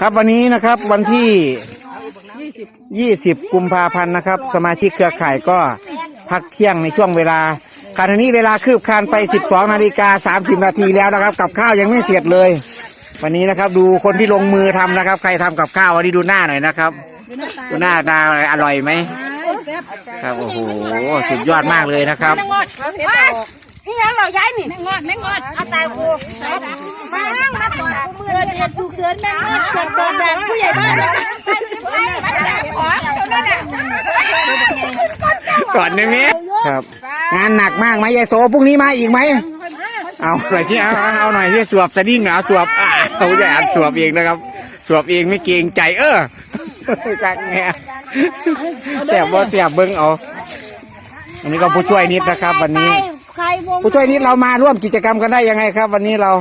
ครับวันนี้นะครับวันที่ 20 กุมภาพันธ์นะครับ สมาชิกเครือข่ายก็พักเที่ยงในช่วงเวลาขณะนี้เวลาคืบคานไป 12 นาฬิกา 30 นาทีแล้วนะครับ กับข้าวยังไม่เสร็จเลย วันนี้นะครับดูคนที่ลงมือทำนะครับ ใครทำกับข้าววันนี้ดูหน้าหน่อยนะครับ ดูหน้าตาอร่อยไหมครับโอ้โหสุดยอดมากเลยนะครับนี่ยังเราย้ายนี่ เกิดถูกเสือนแม่งอดเกิดโดนแบบผู้ใหญ่บ้านไมาจับขอเจ้านั่นน่ะก่อนหนึ่งนี้ครับ งานหนักมากไหมยายโสพรุ่งนี้มาอีกไหมเอาหน่อยที่เอาเอาหน่อยที่สวบสดิ้งหนาสวบอ่าเขาจะอ่สวบเองนะครับ สวบเองไม่เกรงใจ เออกักแง่แสบบ่แสบเบิ้งเอาอันนี้ก็ผู้ช่วยนิดนะครับ วันนี้ผู้ช่วยนิดเรามาร่วมกิจกรรมกันได้ยังไงครับ วันนี้เรา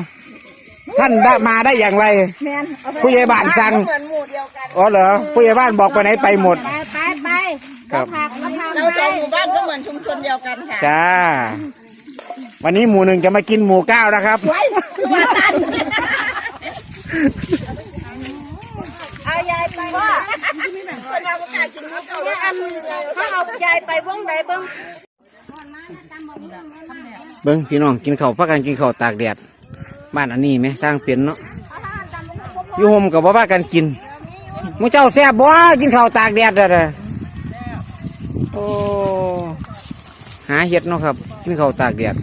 ท่านได้มาได้อย่างไร แมนผู้ใหญ่บ้านสั่ง เหมือนหมู่เดียวกันอ๋อเหรอผู้ใหญ่บ้านบอกไปไหนไปหมด ไปไปไปครับ ผักมะพร้าวเราสองหมู่บ้านก็เหมือนชุมชนเดียวกันค่ะจ้า วันนี้หมู่หนึ่งจะมากินหมู่เก้านะครับว่าสั้นเอายายไปว่าคนเราประกาศกินมะพร้าวอันเขาเอายายไปวงใดเบิ้งเบิ้งพี่น้องกินข้าวพักกันกินข้าวตากแดด บ้านอันนี้ไหมสร้างเปลี่ยนเนาะอยู่โฮมกับบ่ากันกินหมูเจ้าแซ่บบ่กินข้าวตากแดดเลยโอ้หาเห็ดเนาะครับกินข้าวตากแดด